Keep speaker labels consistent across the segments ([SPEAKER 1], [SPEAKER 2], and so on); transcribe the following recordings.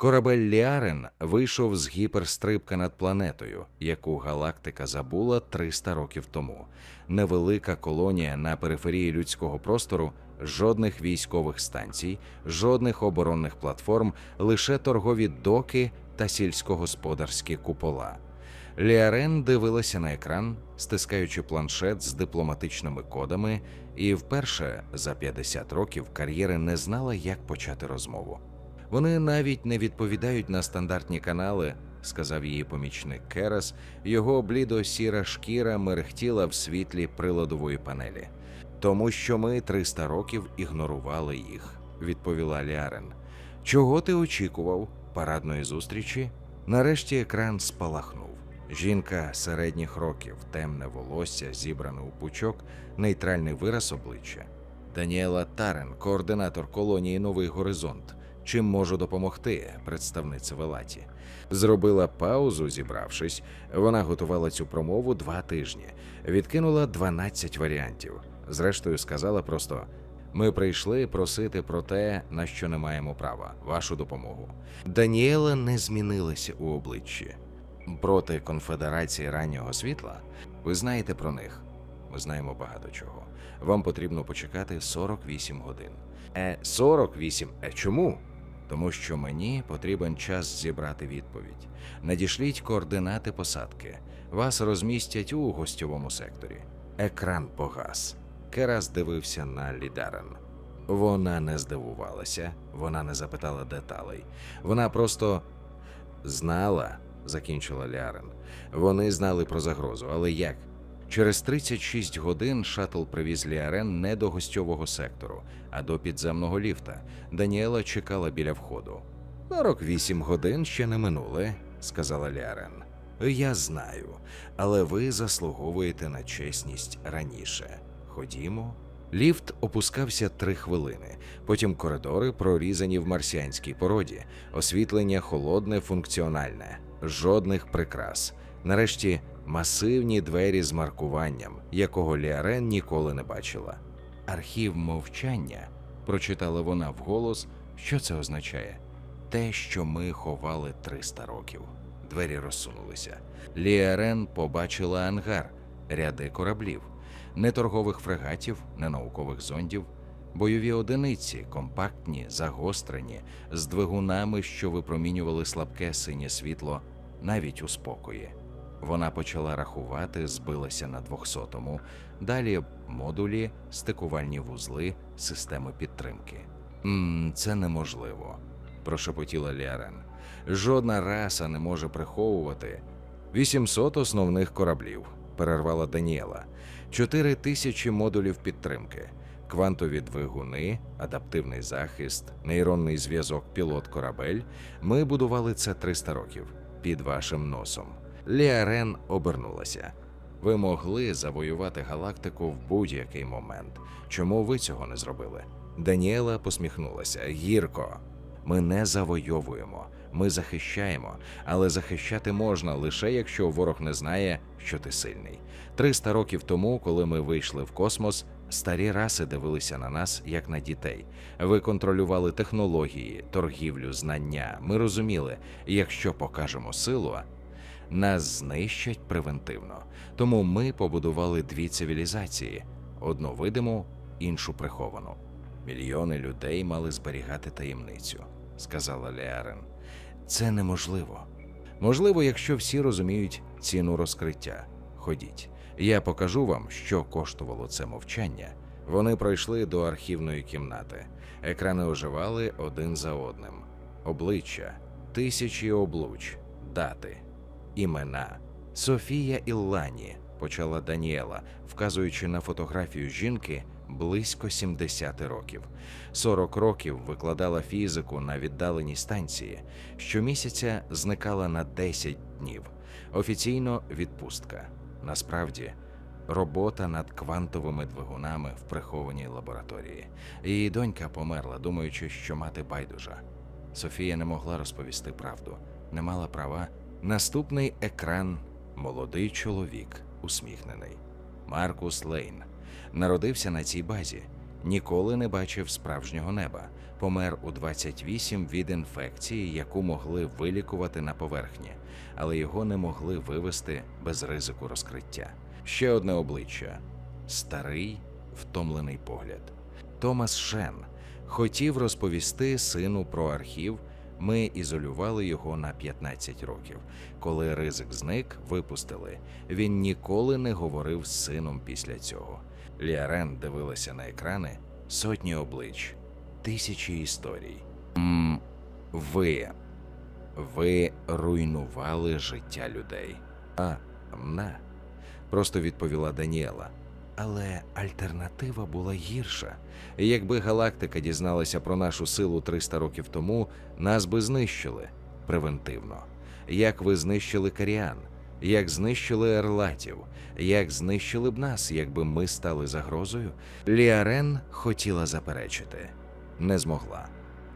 [SPEAKER 1] Корабель Ліарен вийшов з гіперстрибка над планетою, яку галактика забула 300 років тому. Невелика колонія на периферії людського простору, жодних військових станцій, жодних оборонних платформ, лише торгові доки та сільськогосподарські купола. Ліарен дивилася на екран, стискаючи планшет з дипломатичними кодами, і вперше за 50 років кар'єри не знала, як почати розмову. Вони навіть не відповідають на стандартні канали, сказав її помічник Керас. Його блідо-сіра шкіра мерехтіла в світлі приладової панелі. Тому що ми 300 років ігнорували їх, відповіла Ліарен. Чого ти очікував? Парадної зустрічі? Нарешті екран спалахнув. Жінка середніх років, темне волосся, зібране у пучок, нейтральний вираз обличчя. Даніела Тарен, координатор колонії Новий Горизонт. Чим можу допомогти, представниця Велаті. Зробила паузу, зібравшись. Вона готувала цю промову два тижні, відкинула 12 варіантів. Зрештою, сказала просто: ми прийшли просити про те, на що не маємо права, вашу допомогу. Даніела не змінилася у обличчі. Проти конфедерації раннього світла ви знаєте про них. Ми знаємо багато чого. Вам потрібно почекати 48 годин. Е, 48? Е, чому? Тому що мені потрібен час зібрати відповідь. Надішліть координати посадки. Вас розмістять у гостьовому секторі. Екран погас. Керас дивився на Лідарен. Вона не здивувалася, вона не запитала деталей. Вона просто знала, закінчила Лярен. Вони знали про загрозу, але як? Через 36 годин шатл привіз Ліарен не до гостьового сектору, а до підземного ліфта. Даніела чекала біля входу. 48 годин ще не минули, сказала Ліарен. Я знаю, але ви заслуговуєте на чесність раніше. Ходімо. Ліфт опускався три хвилини, потім коридори прорізані в марсіанській породі, освітлення холодне, функціональне, жодних прикрас. Нарешті масивні двері з маркуванням, якого Ліарен ніколи не бачила. Архів мовчання, прочитала вона вголос, що це означає? Те, що ми ховали 300 років. Двері розсунулися. Ліарен побачила ангар, ряди кораблів, не торгових фрегатів, не наукових зондів, бойові одиниці, компактні, загострені, з двигунами, що випромінювали слабке синє світло, навіть у спокої. Вона почала рахувати, збилася на 200-му, далі модулі, стикувальні вузли, системи підтримки. «М, це неможливо, прошепотіла Ліарен. Жодна раса не може приховувати 800 основних кораблів, перервала Даніела, 4 тисячі модулів підтримки, квантові двигуни, адаптивний захист, нейронний зв'язок, пілот корабель. Ми будували це 300 років під вашим носом. Ліарен обернулася. Ви могли завоювати галактику в будь-який момент. Чому ви цього не зробили? Даніела посміхнулася. Гірко. Ми не завойовуємо, ми захищаємо, але захищати можна лише якщо ворог не знає, що ти сильний. 300 років тому, коли ми вийшли в космос, старі раси дивилися на нас як на дітей. Ви контролювали технології, торгівлю, знання. Ми розуміли, якщо покажемо силу, нас знищать превентивно. Тому ми побудували дві цивілізації: одну видиму, іншу приховану. Мільйони людей мали зберігати таємницю, сказала Леарен. Це неможливо. Можливо, якщо всі розуміють ціну розкриття. Ходіть, я покажу вам, що коштувало це мовчання. Вони пройшли до архівної кімнати. Екрани оживали один за одним. Обличчя, тисячі облуч, дати, імена. Софія Іллані, почала Даніела, вказуючи на фотографію жінки близько 70 років. 40 років викладала фізику на віддаленій станції. Щомісяця зникала на 10 днів. Офіційно відпустка. Насправді, робота над квантовими двигунами в прихованій лабораторії. Її донька померла, думаючи, що мати байдужа. Софія не могла розповісти правду, не мала права. Наступний екран молодий чоловік, усміхнений. Маркус Лейн народився на цій базі. Ніколи не бачив справжнього неба. Помер у 28 від інфекції, яку могли вилікувати на поверхні, але його не могли вивести без ризику розкриття. Ще одне обличчя старий, втомлений погляд. Томас Шен хотів розповісти сину про архів. Ми ізолювали його на 15 років. Коли ризик зник, випустили. Він ніколи не говорив з сином після цього. Ліарен дивилася на екрани сотні облич, тисячі історій. М, ви. Ви руйнували життя людей. А, на. Просто відповіла Даніела. Але альтернатива була гірша. Якби галактика дізналася про нашу силу 300 років тому, нас би знищили превентивно. Як ви знищили Каріан, як знищили Ерлатів, як знищили б нас, якби ми стали загрозою? Ліарен хотіла заперечити, не змогла.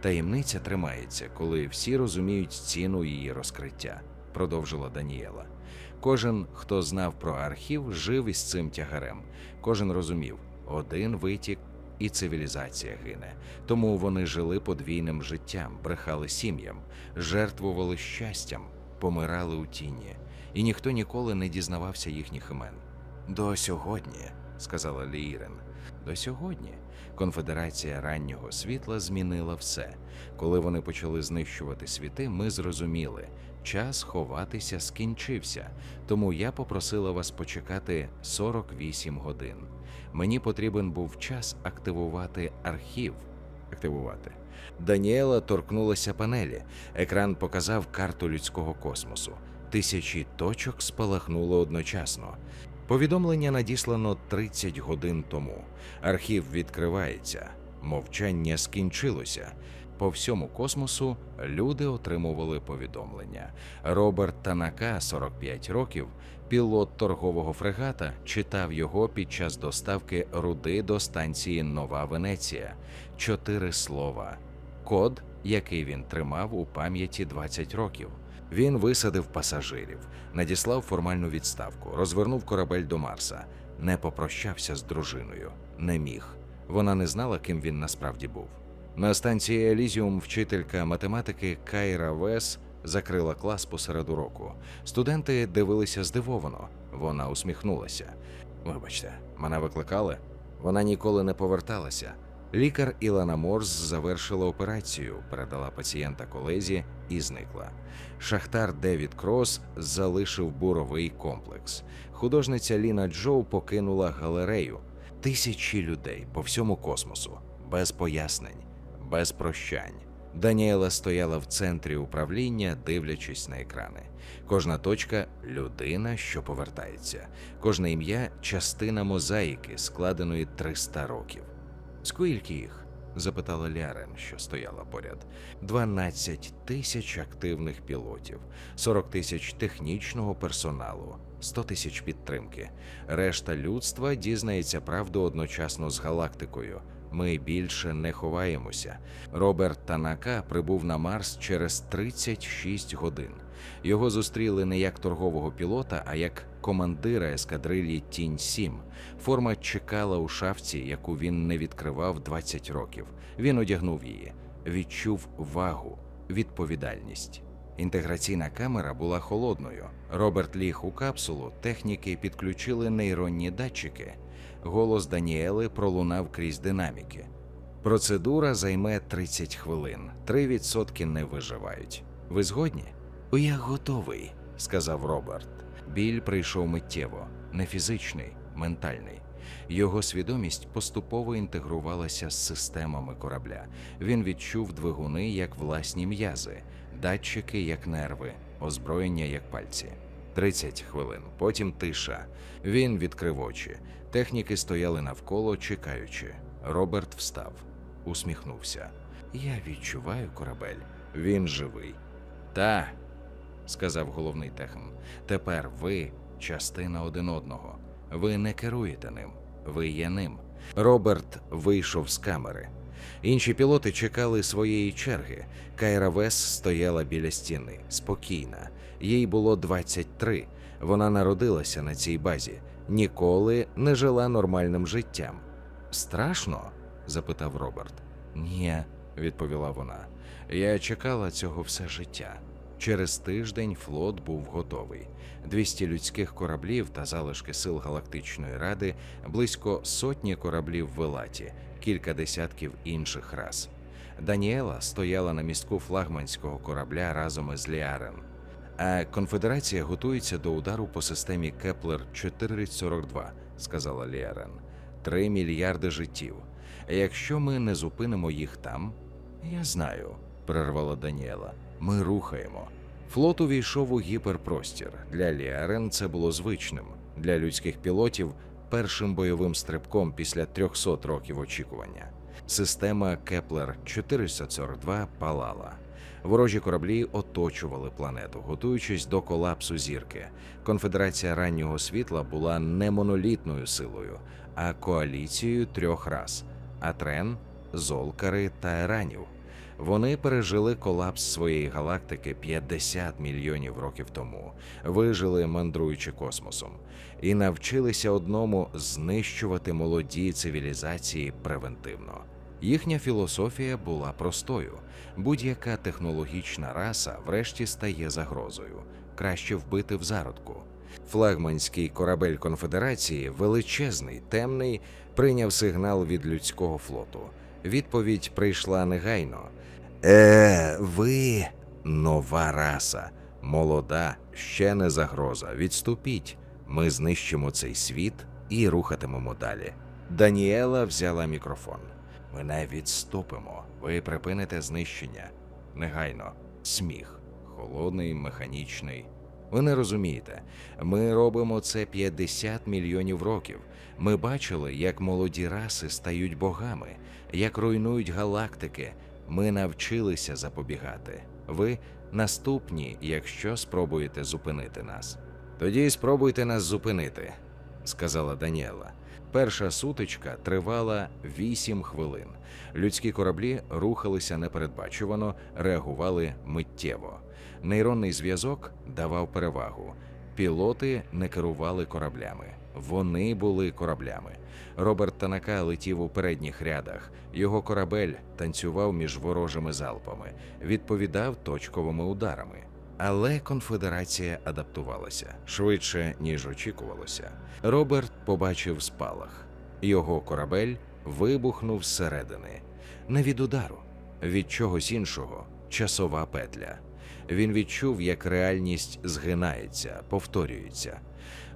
[SPEAKER 1] Таємниця тримається, коли всі розуміють ціну її розкриття, продовжила Даніела. Кожен, хто знав про архів, жив із цим тягарем. Кожен розумів, один витік і цивілізація гине. Тому вони жили подвійним життям, брехали сім'ям, жертвували щастям, помирали у тіні, і ніхто ніколи не дізнавався їхніх імен. До сьогодні, сказала Ліїрен, до сьогодні конфедерація раннього світла змінила все. Коли вони почали знищувати світи, ми зрозуміли, час ховатися скінчився. Тому я попросила вас почекати 48 годин. Мені потрібен був час активувати архів. Активувати. Даніела торкнулася панелі. Екран показав карту людського космосу. Тисячі точок спалахнуло одночасно. Повідомлення надіслано 30 годин тому. Архів відкривається. Мовчання скінчилося. По всьому космосу люди отримували повідомлення. Роберт Танака, 45 років, пілот торгового фрегата, читав його під час доставки руди до станції Нова Венеція. Чотири слова. Код, який він тримав у пам'яті 20 років. Він висадив пасажирів, надіслав формальну відставку, розвернув корабель до Марса, не попрощався з дружиною, не міг. Вона не знала, ким він насправді був. На станції Елізіум вчителька математики Кайра Вес закрила клас посеред уроку. Студенти дивилися здивовано. Вона усміхнулася. Вибачте, мене викликали. Вона ніколи не поверталася. Лікар Ілана Морс завершила операцію, передала пацієнта колезі і зникла. Шахтар Девід Крос залишив буровий комплекс. Художниця Ліна Джоу покинула галерею. Тисячі людей по всьому космосу, без пояснень, без прощань. Даніела стояла в центрі управління, дивлячись на екрани. Кожна точка людина, що повертається, кожне ім'я частина мозаїки, складеної 300 років. Скільки їх? запитала Лярен, що стояла поряд. 12 тисяч активних пілотів, 40 тисяч технічного персоналу, 100 тисяч підтримки. Решта людства дізнається правду одночасно з галактикою. Ми більше не ховаємося. Роберт Танака прибув на Марс через 36 годин. Його зустріли не як торгового пілота, а як командира ескадрилі Тінь 7 Форма чекала у шафці, яку він не відкривав 20 років. Він одягнув її, відчув вагу, відповідальність. Інтеграційна камера була холодною. Роберт ліг у капсулу, техніки підключили нейронні датчики. Голос Даніели пролунав крізь динаміки. Процедура займе 30 хвилин. 3% не виживають. Ви згодні? Я готовий, сказав Роберт. Біль прийшов миттєво, не фізичний, ментальний. Його свідомість поступово інтегрувалася з системами корабля. Він відчув двигуни як власні м'язи, датчики як нерви, озброєння як пальці. 30 хвилин, потім тиша. Він відкрив очі. Техніки стояли навколо, чекаючи. Роберт встав, усміхнувся. Я відчуваю корабель. Він живий. Та, сказав головний техн. Тепер ви частина один одного. Ви не керуєте ним, ви є ним. Роберт вийшов з камери. Інші пілоти чекали своєї черги. Кайра Вес стояла біля стіни, спокійна. Їй було 23. Вона народилася на цій базі, ніколи не жила нормальним життям. Страшно? запитав Роберт. Ні, відповіла вона. Я чекала цього все життя. Через тиждень флот був готовий. 200 людських кораблів та залишки сил Галактичної Ради, близько сотні кораблів в Елаті, кілька десятків інших рас. Даніела стояла на містку флагманського корабля разом із Ліарен. А конфедерація готується до удару по системі Кеплер 442, сказала Ліарен. Три мільярди життів. Якщо ми не зупинимо їх там, я знаю, перервала Даніела. Ми рухаємо. Флот увійшов у гіперпростір. Для Ліарен це було звичним. Для людських пілотів першим бойовим стрибком після 300 років очікування. Система Кеплер 442 палала. Ворожі кораблі оточували планету, готуючись до колапсу зірки. Конфедерація раннього світла була не монолітною силою, а коаліцією трьох рас: Атрен, Золкари та Еранів. Вони пережили колапс своєї галактики 50 мільйонів років тому, вижили мандруючи космосом, і навчилися одному знищувати молоді цивілізації превентивно. Їхня філософія була простою: будь-яка технологічна раса врешті стає загрозою, краще вбити в зародку. Флагманський корабель конфедерації, величезний, темний, прийняв сигнал від людського флоту. Відповідь прийшла негайно. Е, ви нова раса, молода, ще не загроза. Відступіть. Ми знищимо цей світ і рухатимемо далі. Даніела взяла мікрофон. Ми не відступимо. Ви припините знищення. Негайно. Сміх. Холодний, механічний. Ви не розумієте. Ми робимо це 50 мільйонів років. Ми бачили, як молоді раси стають богами, як руйнують галактики. Ми навчилися запобігати. Ви наступні, якщо спробуєте зупинити нас. Тоді спробуйте нас зупинити, сказала Даніела. Перша сутичка тривала 8 хвилин. Людські кораблі рухалися непередбачувано, реагували миттєво. Нейронний зв'язок давав перевагу. Пілоти не керували кораблями. Вони були кораблями. Роберт Танака летів у передніх рядах. Його корабель танцював між ворожими залпами, відповідав точковими ударами. Але конфедерація адаптувалася швидше, ніж очікувалося. Роберт побачив спалах. Його корабель вибухнув зсередини. Не від удару, від чогось іншого часова петля. Він відчув, як реальність згинається, повторюється.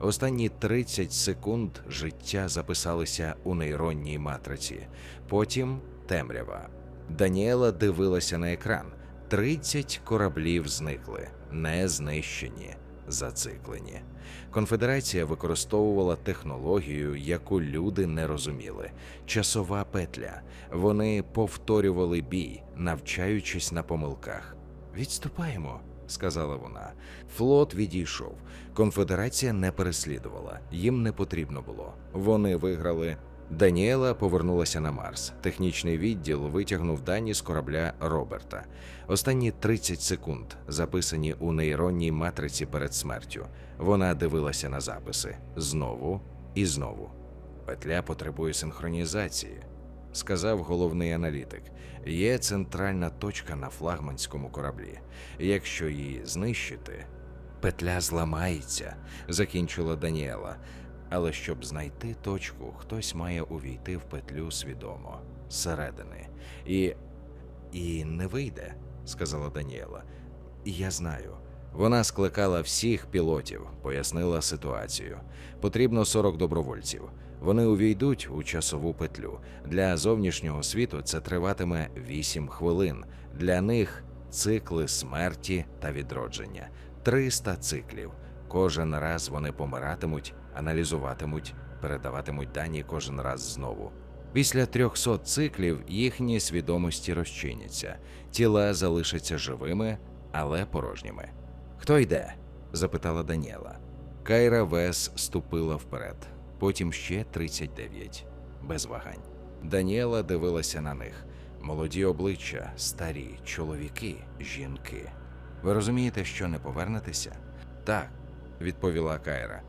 [SPEAKER 1] Останні 30 секунд життя записалися у нейронній матриці, потім темрява. Даніела дивилася на екран. 30 кораблів зникли, не знищені, зациклені. Конфедерація використовувала технологію, яку люди не розуміли. Часова петля. Вони повторювали бій, навчаючись на помилках. Відступаємо, сказала вона. Флот відійшов. Конфедерація не переслідувала, їм не потрібно було. Вони виграли. Даніела повернулася на Марс. Технічний відділ витягнув дані з корабля Роберта. Останні 30 секунд записані у нейронній матриці перед смертю. Вона дивилася на записи знову і знову. Петля потребує синхронізації, сказав головний аналітик. Є центральна точка на флагманському кораблі. Якщо її знищити, петля зламається, закінчила Даніела. Але щоб знайти точку, хтось має увійти в петлю свідомо зсередини. І. і не вийде, сказала Даніела. Я знаю. Вона скликала всіх пілотів, пояснила ситуацію. Потрібно 40 добровольців. Вони увійдуть у часову петлю. Для зовнішнього світу це триватиме 8 хвилин. Для них цикли смерті та відродження 300 циклів. Кожен раз вони помиратимуть, аналізуватимуть, передаватимуть дані кожен раз знову. Після 300 циклів їхні свідомості розчиняться, тіла залишаться живими, але порожніми. Хто йде? запитала Даніела. Кайра Вес ступила вперед, потім ще 39, без вагань. Даніела дивилася на них. Молоді обличчя, старі, чоловіки, жінки. Ви розумієте, що не повернетеся? Так, відповіла Кайра.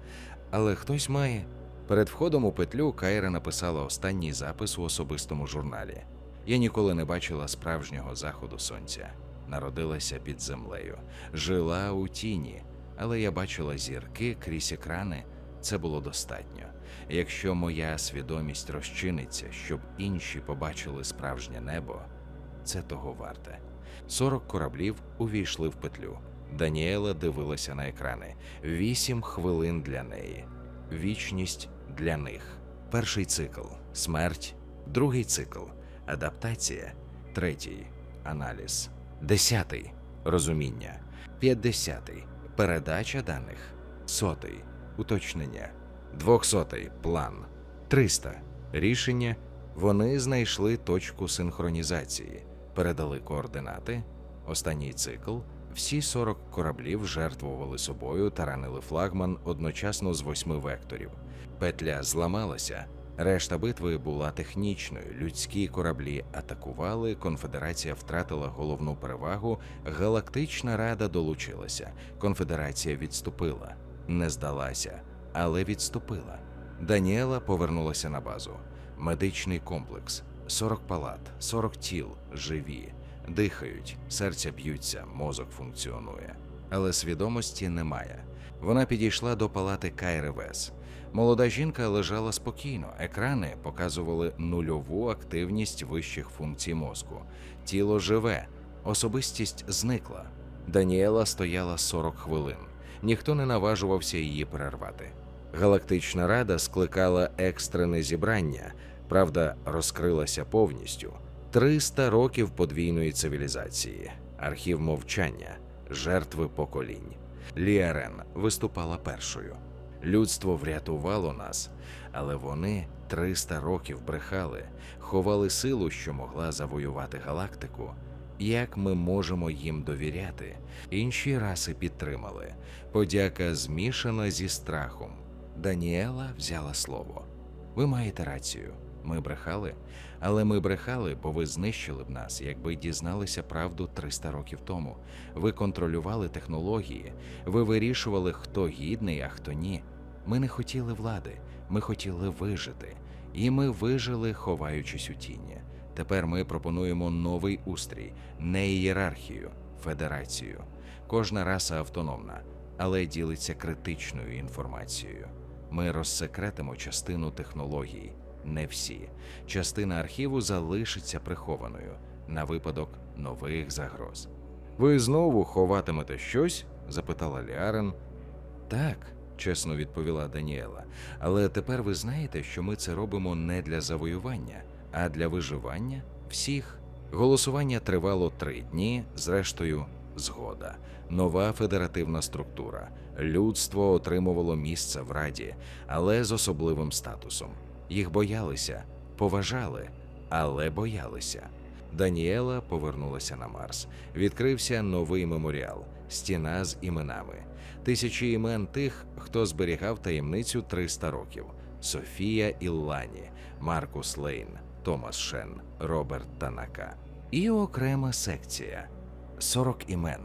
[SPEAKER 1] Але хтось має Перед входом у петлю Кайра написала останній запис у особистому журналі. Я ніколи не бачила справжнього заходу сонця. Народилася під землею, жила у тіні, але я бачила зірки крізь екрани. Це було достатньо. Якщо моя свідомість розчиниться, щоб інші побачили справжнє небо, це того варте. 40 кораблів увійшли в петлю. Даніела дивилася на екрани. Вісім хвилин для неї. Вічність для них. Перший цикл. Смерть, другий цикл. Адаптація, третій. Аналіз, десятий. Розуміння, п'ятдесятий. Передача даних, сотий. Уточнення, двохсотий. План, триста. Рішення. Вони знайшли точку синхронізації, передали координати. Останній цикл. Всі 40 кораблів жертвували собою та ранили флагман одночасно з восьми векторів. Петля зламалася. Решта битви була технічною. Людські кораблі атакували. Конфедерація втратила головну перевагу. Галактична рада долучилася. Конфедерація відступила, не здалася, але відступила. Даніела повернулася на базу. Медичний комплекс, 40 палат, 40 тіл, живі, дихають, серця б'ються, мозок функціонує. Але свідомості немає. Вона підійшла до палати Кайри Вес. Молода жінка лежала спокійно. Екрани показували нульову активність вищих функцій мозку. Тіло живе, особистість зникла. Даніела стояла 40 хвилин. Ніхто не наважувався її перервати. Галактична рада скликала екстрене зібрання, правда, розкрилася повністю. 300 років подвійної цивілізації, архів мовчання, жертви поколінь. Ліарен виступала першою. Людство врятувало нас, але вони 300 років брехали, ховали силу, що могла завоювати галактику. Як ми можемо їм довіряти? Інші раси підтримали. Подяка змішана зі страхом. Даніела взяла слово. Ви маєте рацію. Ми брехали, але ми брехали, бо ви знищили б нас, якби дізналися правду 300 років тому. Ви контролювали технології, ви вирішували, хто гідний, а хто ні. Ми не хотіли влади, ми хотіли вижити. І ми вижили, ховаючись у тіні. Тепер ми пропонуємо новий устрій, не ієрархію, федерацію. Кожна раса автономна, але ділиться критичною інформацією. Ми розсекретимо частину технологій, не всі. Частина архіву залишиться прихованою на випадок нових загроз. Ви знову ховатимете щось? запитала Ліарен. Так, чесно відповіла Даніела. Але тепер ви знаєте, що ми це робимо не для завоювання, а для виживання всіх. Голосування тривало три дні, зрештою, згода. Нова федеративна структура. Людство отримувало місце в раді, але з особливим статусом. Їх боялися, поважали, але боялися. Даніела повернулася на Марс. Відкрився новий меморіал, стіна з іменами. Тисячі імен тих, хто зберігав таємницю 300 років: Софія Іллані, Маркус Лейн, Томас Шен, Роберт Танака. І окрема секція 40 імен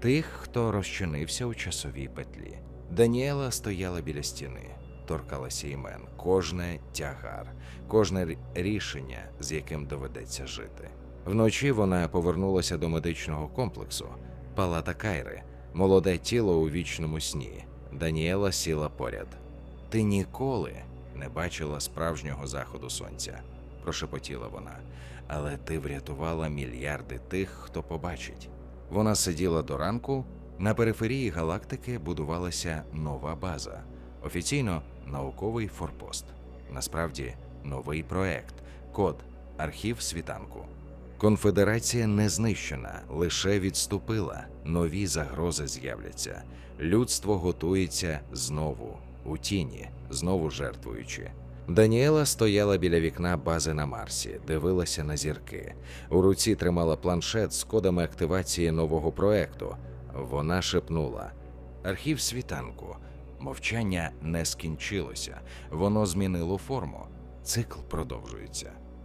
[SPEAKER 1] тих, хто розчинився у часовій петлі. Даніела стояла біля стіни, торкалася імен, кожне тягар, кожне рішення, з яким доведеться жити. Вночі вона повернулася до медичного комплексу, палата Кайри, молоде тіло у вічному сні. Даніела сіла поряд. Ти ніколи не бачила справжнього заходу сонця, прошепотіла вона. Але ти врятувала мільярди тих, хто побачить. Вона сиділа до ранку. На периферії галактики будувалася нова база. Офіційно науковий форпост. Насправді новий проект, код, архів світанку. Конфедерація не знищена, лише відступила. Нові загрози з'являться. Людство готується знову у тіні, знову жертвуючи. Даніела стояла біля вікна бази на Марсі, дивилася на зірки. У руці тримала планшет з кодами активації нового проекту. Вона шепнула: Архів світанку. Мовчання не скінчилося, воно змінило форму. Цикл продовжується.